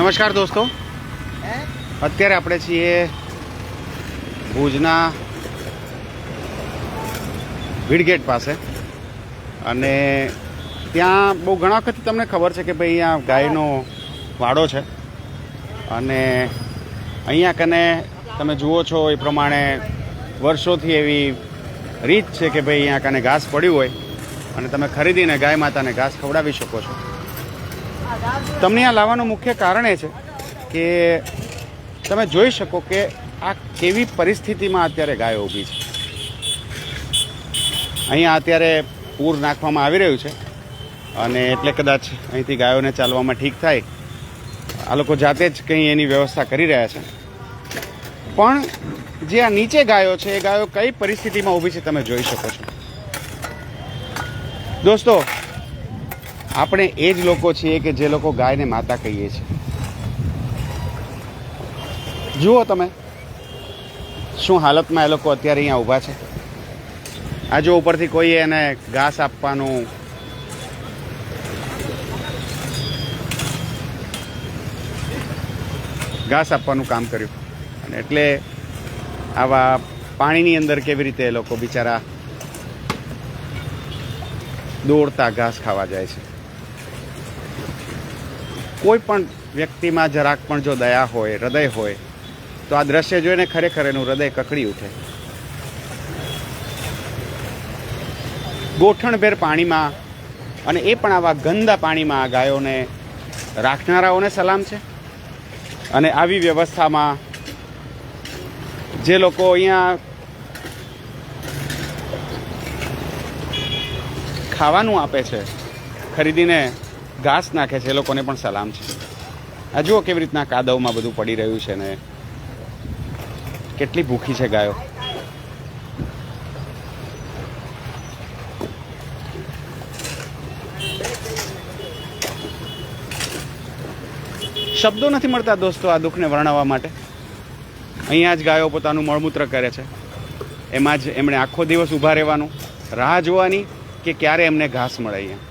નમસ્કાર દોસ્તો. અત્યારે આપણે છીએ ભુજના ભીડગેટ પાસે. અને ત્યાં બહુ ઘણા વખત તમને ખબર છે કે ભાઈ અહીંયા ગાયનો વાડો છે. અને અહીંયા કને તમે જુઓ છો એ પ્રમાણે વર્ષોથી એવી રીત છે કે ભાઈ અહીંયા કને ઘાસ પડ્યું હોય. અને તમે ખરીદીને ગાય માતાને ઘાસ ખવડાવી શકો છો. તમને આ લાવવાનું મુખ્ય કારણ એ છે કે તમે જોઈ શકો કે આ કેવી પરિસ્થિતિમાં અત્યારે ગાયો ઊભી છે. અહીંયા અત્યારે પૂર નાખવામાં આવી રહ્યું છે અને એટલે કદાચ અહીંથી ગાયોને ચાલવામાં ઠીક થાય. આ લોકો જાતે જ કંઈ એની વ્યવસ્થા કરી રહ્યા છે. પણ જે આ નીચે ગાયો છે, એ ગાયો કઈ પરિસ્થિતિમાં ઊભી છે તમે જોઈ શકો છો. દોસ્તો આપણે એ જ લોકો છીએ કે જે લોકો ગાયને માતા કહીએ છીએ. જુઓ તમે, શું હાલતમાં એ લોકો અત્યારે અહીંયા ઊભા છે? આ જો ઉપરથી કોઈ એને ઘાસ આપવાનું ઘાસ આપવાનું કામ કર્યું. અને એટલે આવા પાણીની અંદર કેવી રીતે એ લોકો બિચારા દોડતા ઘાસ ખાવા જાય છે. કોઈ પણ વ્યક્તિમાં જરાક પણ જો દયા હોય, હૃદય હોય, તો આ દ્રશ્ય જોઈને ખરેખર એનું હૃદય કકડી ઉઠે. ગોઠણભેર પાણીમાં અને એ પણ આવા ગંદા પાણીમાં આ ગાયોને રાખનારાઓને સલામ છે. અને આવી વ્યવસ્થામાં જે લોકો અહીંયા ખાવાનું આપે છે, ખરીદીને ઘાસ નાખે છે, એ લોકોને પણ સલામ છે. આ જુઓ કેવી રીતના કાદવમાં બધું પડી રહ્યું છે ને. કેટલી ભૂખી છે ગાયો. શબ્દો નથી મળતા દોસ્તો આ દુઃખને વર્ણવવા માટે. અહીંયા જ ગાયો પોતાનું મળમૂત્ર કરે છે. એમાં જ એમણે આખો દિવસ ઊભા રહેવાનું. રાહ જોવાની કે ક્યારે એમને ઘાસ મળે અહીંયા.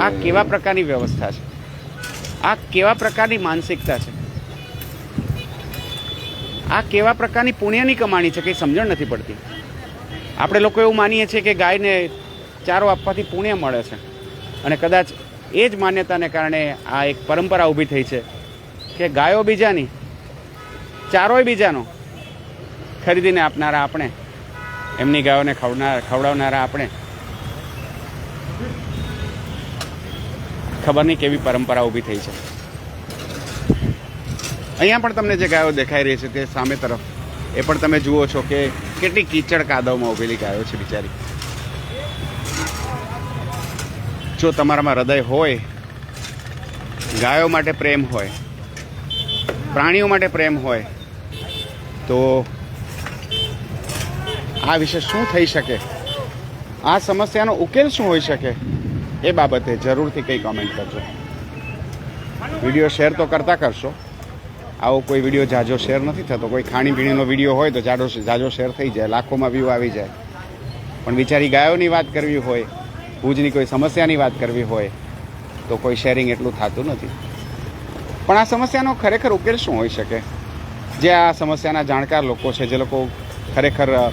આ કેવા પ્રકારની વ્યવસ્થા છે? આ કેવા પ્રકારની માનસિકતા છે? આ કેવા પ્રકારની પુણ્યની કમાણી છે કંઈ સમજણ નથી પડતી? આપણે લોકો એવું માનીએ છીએ કે ગાયને ચારો આપવાથી પુણ્ય મળે છે. અને કદાચ એ જ માન્યતાને કારણે આ એક પરંપરા ઊભી થઈ છે કે ગાયો બીજાની, ચારોય બીજાનો ખરીદીને આપનારા આપણે, એમની ગાયોને ખવડાવનારા આપણે ખબર નહીં કેવી પરંપરા ઊભી થઈ છે? અહીંયા પણ તમને જે ગાયો દેખાઈ રહી છે તે સામે તરફ, એ પણ તમે જુઓ છો કે કેટલી કીચડ કાદવમાં ઊભેલી ગાયો છે બિચારી. જો તમારામાં હૃદય હોય, ગાયો માટે પ્રેમ હોય, પ્રાણીઓ માટે પ્રેમ હોય, તો આ વિશે શું થઈ શકે? આ સમસ્યાનો ઉકેલ શું હોઈ શકે? એ બાબતે જરૂરથી કંઈ કોમેન્ટ કરજો. વીડિયો શેર તો કરતા કરશો. આવો કોઈ વીડિયો જાજો શેર નથી થતો. કોઈ ખાણીપીણીનો વીડિયો હોય તો જાડો જાજો શેર થઈ જાય. લાખોમાં વ્યૂ આવી જાય. પણ બિચારી ગાયોની વાત કરવી હોય, ભુજની કોઈ સમસ્યાની વાત કરવી હોય, તો કોઈ શેરિંગ એટલું થતું નથી. પણ આ સમસ્યાનો ખરેખર ઉકેલ શું હોઈ શકે? જે આ સમસ્યાના જાણકાર લોકો છે, જે લોકો ખરેખર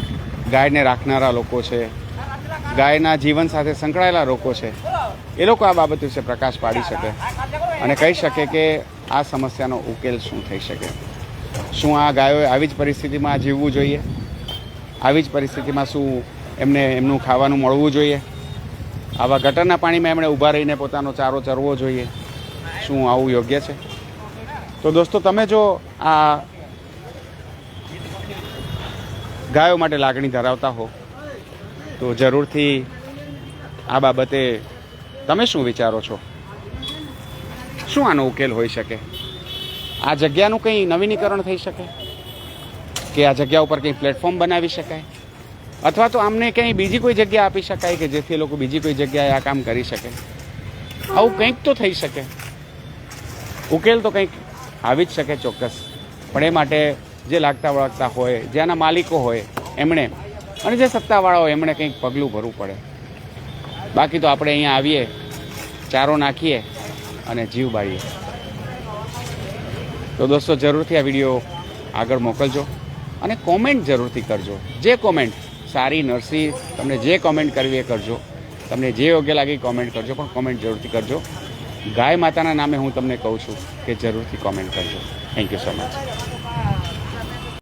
ગાયને રાખનારા લોકો છે, ગાયના જીવન સાથે સંકળાયેલા લોકો છે એ લોકો આ બાબત વિશે પ્રકાશ પાડી શકે અને કહી શકે કે આ સમસ્યાનો ઉકેલ શું થઈ શકે? શું આ ગાયોએ આવી જ પરિસ્થિતિમાં જીવવું જોઈએ? આવી જ પરિસ્થિતિમાં શું એમને એમનું ખાવાનું મળવું જોઈએ? આવા ગટરના પાણીમાં એમણે ઊભા રહીને પોતાનો ચારો ચરવો જોઈએ? શું આવું યોગ્ય છે? તો દોસ્તો, તમે જો આ ગાયો માટે લાગણી ધરાવતા હો, તો જરૂરથી આ બાબતે તમે શું વિચારો છો? શું આનો ઉકેલ હોઈ શકે? આ જગ્યાનું કંઈ નવીનીકરણ થઈ શકે? કે આ જગ્યા ઉપર કંઈ પ્લેટફોર્મ બનાવી શકાય? અથવા તો આમને કંઈ બીજી કોઈ જગ્યા આપી શકાય કે જેથી લોકો બીજી કોઈ જગ્યાએ આ કામ કરી શકે? આવું કંઈક તો થઈ શકે. ઉકેલ તો કંઈક આવી જ શકે ચોક્કસ. પણ એ માટે જે લાગતા વળગતા હોય જેના માલિકો હોય, એમણે અને જે સત્તાવાળા હોય, એમણે કંઈક પગલું ભરવું પડે. બાકી તો આપણે અહીંયા આવીએ, ચારો નાખીએ અને જીવ બાળીએ. તો દોસ્તો, જરૂરથી આ વીડિયો આગળ મોકલજો અને કોમેન્ટ જરૂરથી કરજો. જે કોમેન્ટ સારી નરસી, તમને જે કોમેન્ટ કરવી એ કરજો. તમને જે યોગ્ય લાગે કોમેન્ટ કરજો, પણ કોમેન્ટ જરૂરથી કરજો. ગાય માતાના નામે હું તમને કહું છું કે જરૂરથી કોમેન્ટ કરજો. Thank you so much